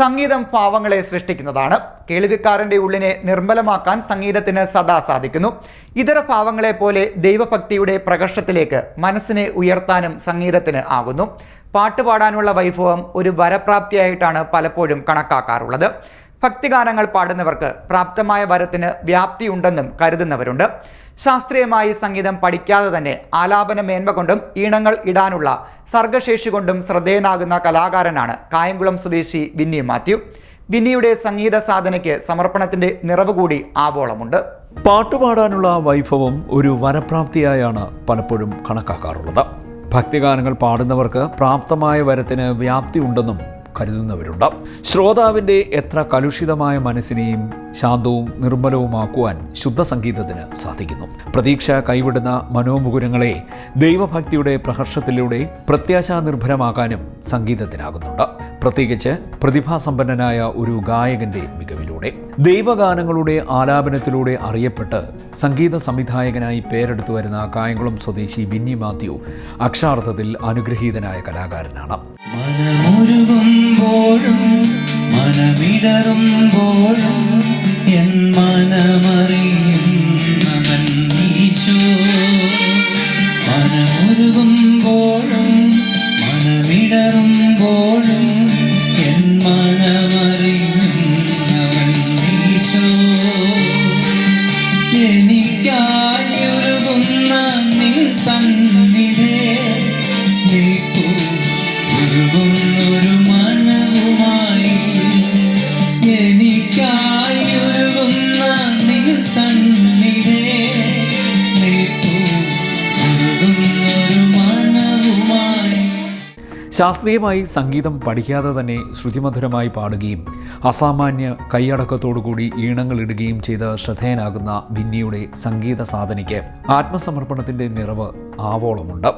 സംഗീതം പാവങ്ങളെ സൃഷ്ടിക്കുന്നതാണ്. കേൾവിക്കാരന്റെ ഉള്ളിനെ നിർമ്മലമാക്കാൻ സംഗീതത്തിന് സദാ സാധിക്കുന്നു. ഇതര പാവങ്ങളെ പോലെ ദൈവഭക്തിയുടെ പ്രകർഷത്തിലേക്ക് മനസ്സിനെ ഉയർത്താനും സംഗീതത്തിന് ആകുന്നു. പാട്ടുപാടാനുള്ള വൈഭവം ഒരു വരപ്രാപ്തിയായിട്ടാണ് പലപ്പോഴും കണക്കാക്കാറുള്ളത്. ഭക്തിഗാനങ്ങൾ പാടുന്നവർക്ക് പ്രാപ്തമായ വരത്തിന് വ്യാപ്തിയുണ്ടെന്നും കരുതുന്നവരുണ്ട്. ശാസ്ത്രീയമായി സംഗീതം പഠിക്കാതെ തന്നെ ആലാപന മേന്മ കൊണ്ടും ഈണങ്ങൾ ഇടാനുള്ള സർഗശേഷി കൊണ്ടും ശ്രദ്ധേയനാകുന്ന കലാകാരനാണ് കായംകുളം സ്വദേശി വിന്നി മാത്യു. വിന്നിയുടെ സംഗീത സാധനയ്ക്ക് സമർപ്പണത്തിന്റെ നിറവ് കൂടി ആവോളമുണ്ട്. പാട്ടുപാടാനുള്ള വൈഭവം ഒരു വരപ്രാപ്തിയായാണ് പലപ്പോഴും കണക്കാക്കാറുള്ളത്. ഭക്തിഗാനങ്ങൾ പാടുന്നവർക്ക് പ്രാപ്തമായ വരത്തിന് വ്യാപ്തി ഉണ്ടെന്നും കരുതുന്നവരുണ്ട് ശ്രോതാവിന്റെ എത്ര കലുഷിതമായ മനസ്സിനെയും ശാന്തവും നിർമ്മലവുമാക്കുവാൻ ശുദ്ധ സംഗീതത്തിന് സാധിക്കുന്നു. പ്രതീക്ഷ കൈവിടുന്ന മനോമുകുരങ്ങളെ ദൈവഭക്തിയുടെ പ്രഹർഷത്തിലൂടെ പ്രത്യാശാ നിർഭരമാക്കാനും സംഗീതത്തിനാകുന്നുണ്ട്. പ്രത്യേകിച്ച് പ്രതിഭാസമ്പന്നനായ ഒരു ഗായകന്റെ മികവിലൂടെ. ദൈവഗാനങ്ങളുടെ ആലാപനത്തിലൂടെ അറിയപ്പെട്ട് സംഗീത സംവിധായകനായി പേരെടുത്തു വരുന്ന കായംകുളം സ്വദേശി ബിന്നി മാത്യു അക്ഷാർത്ഥത്തിൽ അനുഗ്രഹീതനായ കലാകാരനാണ്. മനമിടറുമ്പോഴും എൻ മനമറിയുന്നവൻ ശാസ്ത്രീയമായി സംഗീതം പഠിക്കാതെ തന്നെ ശ്രുതിമധുരമായി പാടുകയും അസാമാന്യ കൈയടക്കത്തോടുകൂടി ഈണങ്ങൾ ഇടുകയും ചെയ്ത് ശ്രദ്ധേയനാകുന്ന ബിന്നിയുടെ സംഗീത സാധനയ്ക്ക് ആത്മസമർപ്പണത്തിന്റെ നിറവ് ആവോളമുണ്ട്.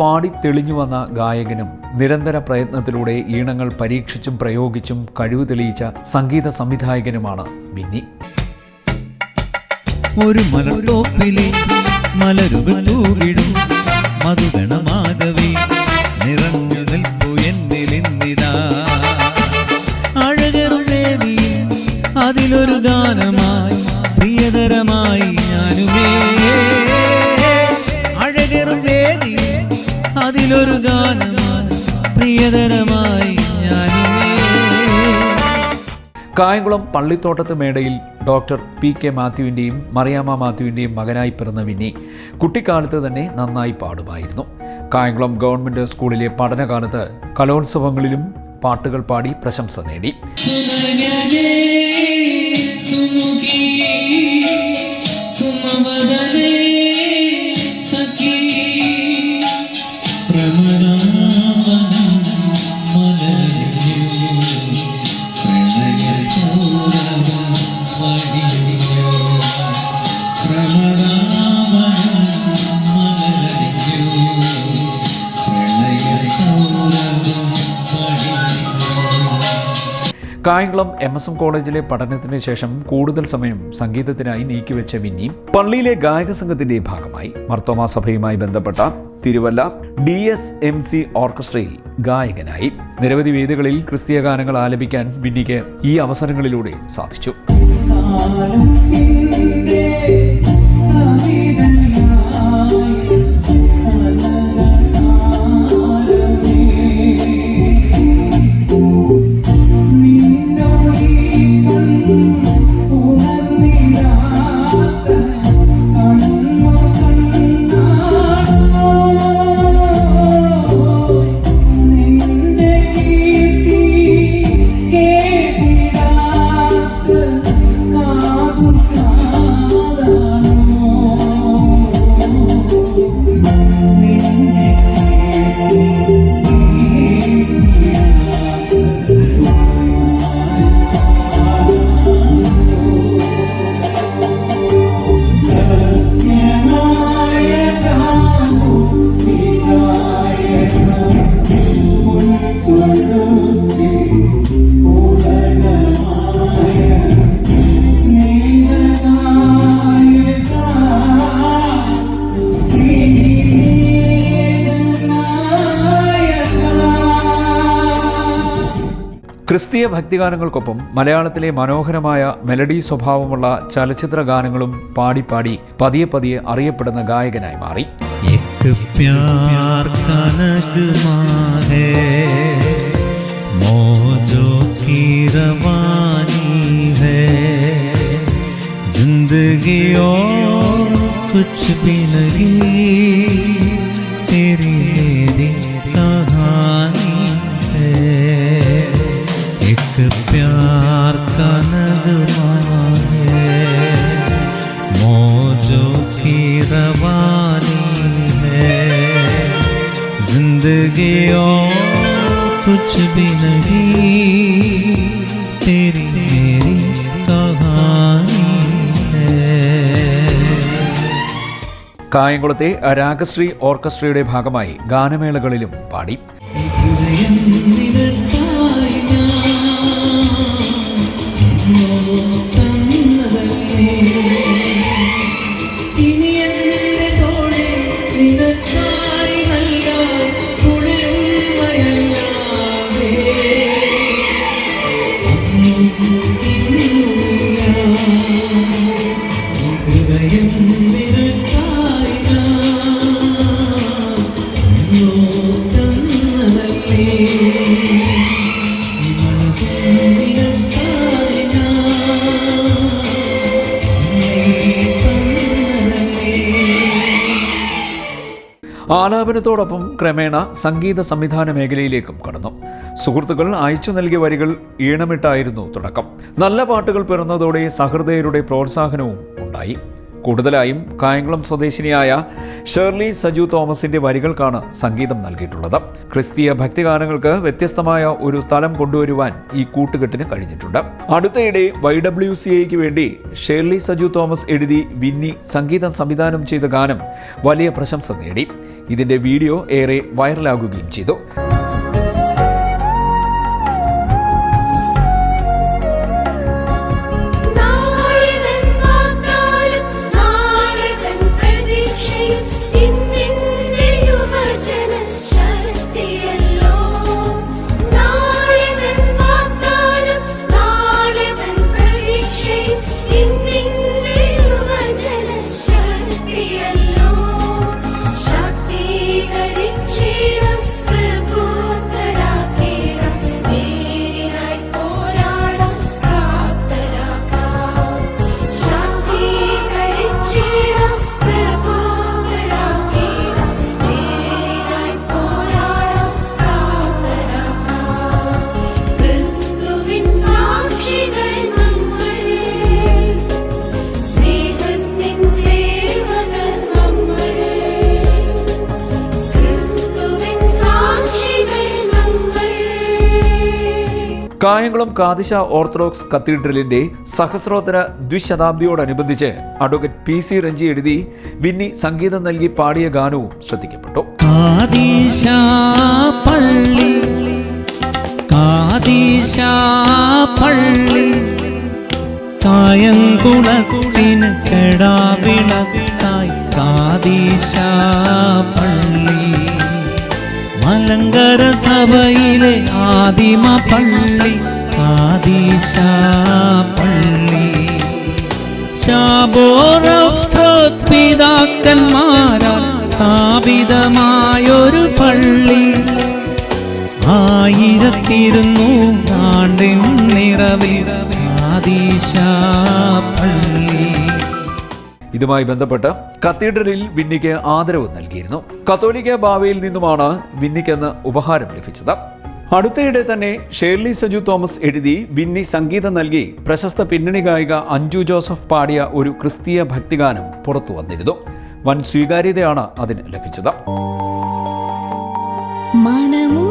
പാടി തെളിഞ്ഞു വന്ന ഗായകനും നിരന്തര പ്രയത്നത്തിലൂടെ ഈണങ്ങൾ പരീക്ഷിച്ചും പ്രയോഗിച്ചും കഴിവ് തെളിയിച്ച സംഗീത സംവിധായകനുമാണ് ബിന്നി. ഒരു മലർത്തോപ്പിലെ മലരുകൾ തൂകിടും. മധുഗണമാകവേ കായംകുളം പള്ളിത്തോട്ടത്ത് മേടയിൽ ഡോക്ടർ പി കെ മാത്യുവിന്റെയും മറിയാമ്മ മാത്യുവിന്റെയും മകനായി പിറന്ന വിന്നി കുട്ടിക്കാലത്ത് തന്നെ നന്നായി പാടുമായിരുന്നു. കായംകുളം ഗവൺമെന്റ് സ്കൂളിലെ പഠനകാലത്ത് കലോത്സവങ്ങളിലും പാട്ടുകൾ പാടി പ്രശംസ നേടി. സുമവദനേ കായംകുളം എം എസ് എം കോളേജിലെ പഠനത്തിന് ശേഷം കൂടുതൽ സമയം സംഗീതത്തിനായി നീക്കിവെച്ച വിന്നി പള്ളിയിലെ ഗായക സംഘത്തിന്റെ ഭാഗമായി മർത്തോമ സഭയുമായി ബന്ധപ്പെട്ട Thiruvalla D S M C ഓർക്കസ്ട്രയിൽ ഗായകനായി. നിരവധി വേദികളിൽ ക്രിസ്തീയ ഗാനങ്ങൾ ആലപിക്കാൻ വിന്നിക്ക് ഈ അവസരങ്ങളിലൂടെ സാധിച്ചു. ക്രിസ്തീയ ഭക്തിഗാനങ്ങൾക്കൊപ്പം മലയാളത്തിലെ മനോഹരമായ മെലഡി സ്വഭാവമുള്ള ചലച്ചിത്ര ഗാനങ്ങളും പാടി പാടി പതിയെ പതിയെ അറിയപ്പെടുന്ന ഗായകനായി മാറി एक प्यार का नगमा है मौजों की रवानी है जिंदगी और कुछ भी नहीं കായംകുളത്തെ രാഗശ്രീ ഓർക്കസ്ട്രയുടെ ഭാഗമായി ഗാനമേളകളിലും പാടി. ആലാപനത്തോടൊപ്പം ക്രമേണ സംഗീത സംവിധാന മേഖലയിലേക്കും കടന്നു. സുഹൃത്തുക്കൾ അയച്ചു നൽകിയ വരികൾ ഈണമിട്ടായിരുന്നു തുടക്കം. നല്ല പാട്ടുകൾ പിറന്നതോടെ സഹൃദയരുടെ പ്രോത്സാഹനവും ഉണ്ടായി. കൂടുതലായും കായംകുളം സ്വദേശിനിയായ ഷേർലി സജു തോമസിന്റെ വരികൾക്കാണ് സംഗീതം നൽകിയിട്ടുള്ളത്. ക്രിസ്തീയ ഭക്തിഗാനങ്ങൾക്ക് വ്യത്യസ്തമായ ഒരു തലം കൊണ്ടുവരുവാൻ ഈ കൂട്ടുകെട്ടിന് കഴിഞ്ഞിട്ടുണ്ട്. അടുത്തയിടെ വൈ ഡബ്ല്യു സി ഐക്ക് വേണ്ടി ഷേർലി സജു തോമസ് എഴുതി വിന്നി സംഗീതം സംവിധാനം ചെയ്ത ഗാനം വലിയ പ്രശംസ നേടി. ഇതിന്റെ വീഡിയോ ഏറെ വൈറലാകുകയും ചെയ്തു. കായംകുളം കാതിശ ഓർത്തഡോക്സ് കത്തീഡ്രലിന്റെ സഹസ്രോത്തര ദ്വിശതാബ്ദിയോടനുബന്ധിച്ച് അഡ്വക്കേറ്റ് പി സി രഞ്ജി എഴുതി വിന്നി സംഗീതം നൽകി പാടിയ ഗാനവും ശ്രദ്ധിക്കപ്പെട്ടു. പള്ളി പള്ളി കായംകുളത്തിന് പള്ളി. മലങ്കര സഭയിലെ ആദിമ പള്ളി ആദിശ പള്ളി. ശാബോറ പിതാക്കന്മാരാ സ്ഥാപിതമായൊരു ഇതുമായി ബന്ധപ്പെട്ട് കത്തീഡ്രലിൽ വിന്നിക്ക് ആദരവ് നൽകിയിരുന്നു. കത്തോലിക്ക ബാവയിൽ നിന്നുമാണ് വിന്നിക്കെന്ന് ഉപഹാരം ലഭിച്ചത്. അടുത്തയിടെ തന്നെ ഷേർലി സജു തോമസ് എഴുതി വിന്നി സംഗീതം നൽകി പ്രശസ്ത പിന്നണി ഗായിക അഞ്ജു ജോസഫ് പാടിയ ഒരു ക്രിസ്തീയ ഭക്തിഗാനം പുറത്തു വന്നിരുന്നു. വൻ സ്വീകാര്യതയാണ് അതിന് ലഭിച്ചത്. മനമുരുകുമ്പോഴും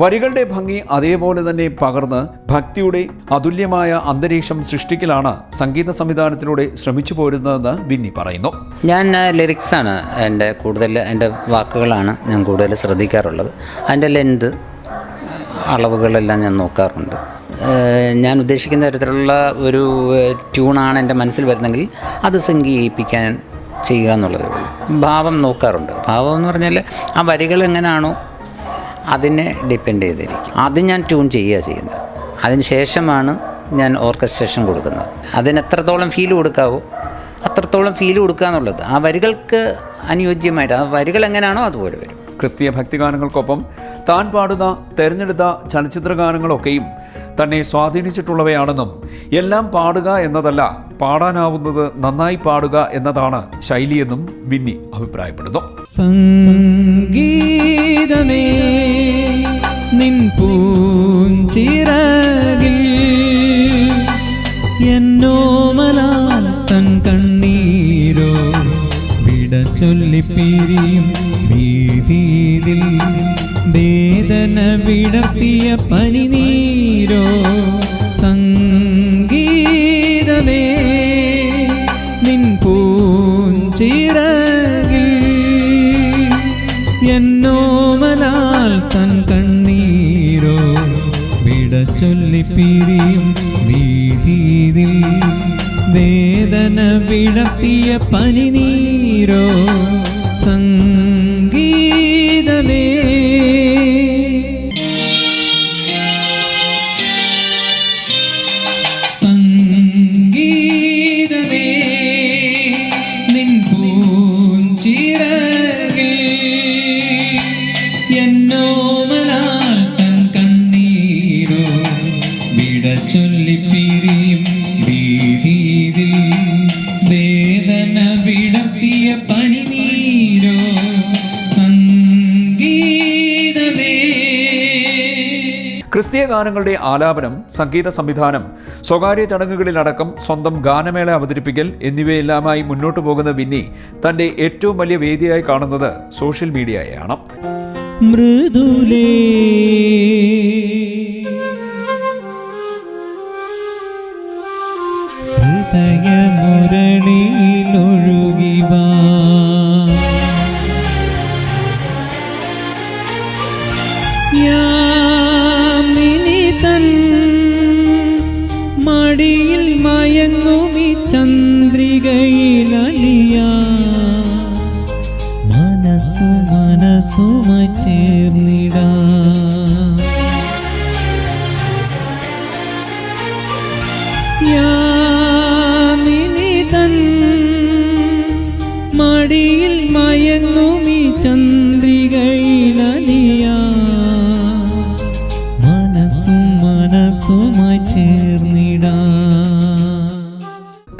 വരികളുടെ ഭംഗി അതേപോലെ തന്നെ പകർന്ന് ഭക്തിയുടെ അതുല്യമായ അന്തരീക്ഷം സൃഷ്ടിക്കലാണ് സംഗീത സംവിധാനത്തിലൂടെ ശ്രമിച്ചു പോരുന്നതെന്ന് ബിന്നി പറയുന്നു. ഞാൻ ലിറിക്സാണ് എന്റെ കൂടുതൽ എന്റെ വാക്കുകളാണ് ഞാൻ കൂടുതൽ ശ്രദ്ധിക്കാറുള്ളത്. അതിന്റെ ലെന്ത് അളവുകളെല്ലാം ഞാൻ നോക്കാറുണ്ട്. ഞാൻ ഉദ്ദേശിക്കുന്ന തരത്തിലുള്ള ഒരു ട്യൂണാണ് എന്റെ മനസ്സിൽ വരുന്നെങ്കിൽ അത് സംഗീതിപ്പിക്കാൻ ചെയ്യുക എന്നുള്ളതേ ഭാവം നോക്കാറുണ്ട്. ഭാവം എന്ന് പറഞ്ഞാൽ ആ വരികൾ എങ്ങനെയാണോ അതിനെ ഡിപ്പെൻഡ് ചെയ്തിരിക്കും. അത് ഞാൻ ട്യൂൺ ചെയ്യുക ചെയ്യുന്നത്. അതിന് ശേഷമാണ് ഞാൻ ഓർക്കസ്ട്രേഷൻ കൊടുക്കുന്നത്. അതിന് എത്രത്തോളം ഫീൽ കൊടുക്കാവോ അത്രത്തോളം ഫീൽ കൊടുക്കുക എന്നുള്ളത്. ആ വരികൾക്ക് അനുയോജ്യമായിട്ട് ആ വരികൾ എങ്ങനെയാണോ അതുപോലെ വരും. ക്രിസ്തീയ ഭക്തിഗാനങ്ങൾക്കൊപ്പം താൻ പാടുന്ന തെരഞ്ഞെടുത്ത ചലച്ചിത്ര ഗാനങ്ങളൊക്കെയും തന്നെ സ്വാധീനിച്ചിട്ടുള്ളവയാണെന്നും എല്ലാം പാടുക എന്നതല്ല പാടാനാവുന്നത് നന്നായി പാടുക എന്നതാണ് ശൈലിയെന്നും ബിന്നി അഭിപ്രായപ്പെടുന്നു. സംഗീതമേ നിൻ തൻ കണ്ണീരോ വിട ഭീതിയിൽ വേദന വിടർത്തിയ പനിനീരോ സംഗീതമേ നിൻ പൂഞ്ചിറകിൽ എന്നോമലാൽ തൻ കണ്ണീരോ വിട ചൊല്ലിപ്പിരിയും വീതിയിൽ വേദന വിടർത്തിയ പനിനീരോ ഗാനങ്ങളുടെ ആലാപനം സംഗീത സംവിധാനം സ്വകാര്യ ചടങ്ങുകളിലടക്കം സ്വന്തം ഗാനമേള അവതരിപ്പിക്കൽ എന്നിവയെല്ലാമായി മുന്നോട്ടു പോകുന്ന വിന്നി തന്റെ ഏറ്റവും വലിയ വേദിയായി കാണുന്നത് സോഷ്യൽ മീഡിയയാണ് മൃദുലേ. മടിയിൽ മയങ്ങുമി ചന്ദ്രികയിലലിയാ മനസ്സു മനസ്സുമ ചേർന്നിടാ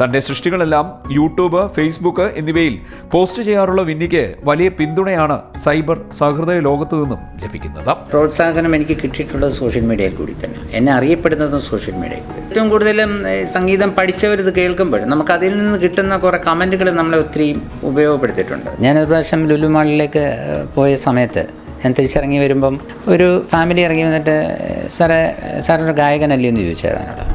തന്റെ സൃഷ്ടികളെല്ലാം യൂട്യൂബ് ഫേസ്ബുക്ക് എന്നിവയിൽ പോസ്റ്റ് ചെയ്യാറുള്ള വിന്നിക്ക് വലിയ പിന്തുണയാണ് സൈബർ സഹൃദയ ലോകത്തു നിന്നും ലഭിക്കുന്നത്. പ്രോത്സാഹനം എനിക്ക് കിട്ടിയിട്ടുള്ളത് സോഷ്യൽ മീഡിയയിൽ കൂടി തന്നെ എന്നെ അറിയപ്പെടുന്നതും സോഷ്യൽ മീഡിയയിൽ കൂടി ഏറ്റവും കൂടുതലും സംഗീതം സംഗീതം പഠിച്ചവരിത് കേൾക്കുമ്പോഴും നമുക്ക് അതിൽ നിന്ന് കിട്ടുന്ന കുറേ കമന്റുകൾ നമ്മളെ ഒത്തിരി ഉപയോഗപ്പെടുത്തിയിട്ടുണ്ട്. ഞാനൊരു പ്രാവശ്യം ലുലുമാളിലേക്ക് പോയ സമയത്ത് ഞാൻ തിരിച്ചിറങ്ങി വരുമ്പം ഒരു ഫാമിലി ഇറങ്ങി വന്നിട്ട് സാറേ സാറൊരു ഗായകനല്ലേ എന്ന് എന്നോട്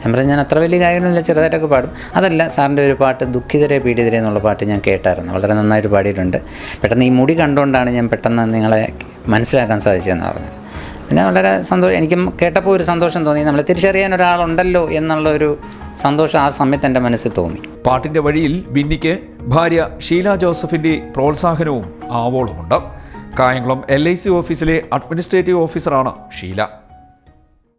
ഞാൻ പറഞ്ഞു ഞാൻ അത്ര വലിയ ഗായകനല്ല ചെറുതായിട്ടൊക്കെ പാടും. അതല്ല സാറിന്റെ ഒരു പാട്ട് ദുഃഖിതരെ പീഡിതരെ എന്നുള്ള പാട്ട് ഞാൻ കേട്ടായിരുന്നു. വളരെ നന്നായിട്ട് പാടിയിട്ടുണ്ട്. പെട്ടെന്ന് ഈ മുടി കണ്ടുകൊണ്ടാണ് ഞാൻ പെട്ടെന്ന് നിങ്ങളെ മനസ്സിലാക്കാൻ സാധിച്ചതെന്ന് പറഞ്ഞത്. പിന്നെ വളരെ സന്തോഷം എനിക്കും കേട്ടപ്പോൾ ഒരു സന്തോഷം തോന്നി. നമ്മളെ തിരിച്ചറിയാൻ ഒരാളുണ്ടല്ലോ എന്നുള്ള ഒരു സന്തോഷം ആ സമയത്ത് എന്റെ മനസ്സിൽ തോന്നി. പാട്ടിന്റെ വഴിയിൽ ബിന്നിക്ക് ഭാര്യ ഷീല ജോസഫിന്റെ പ്രോത്സാഹനവും ആവോളമുണ്ട്. കായംകുളം എൽ ഐ സി ഓഫീസിലെ അഡ്മിനിസ്ട്രേറ്റീവ് ഓഫീസറാണ് ഷീല.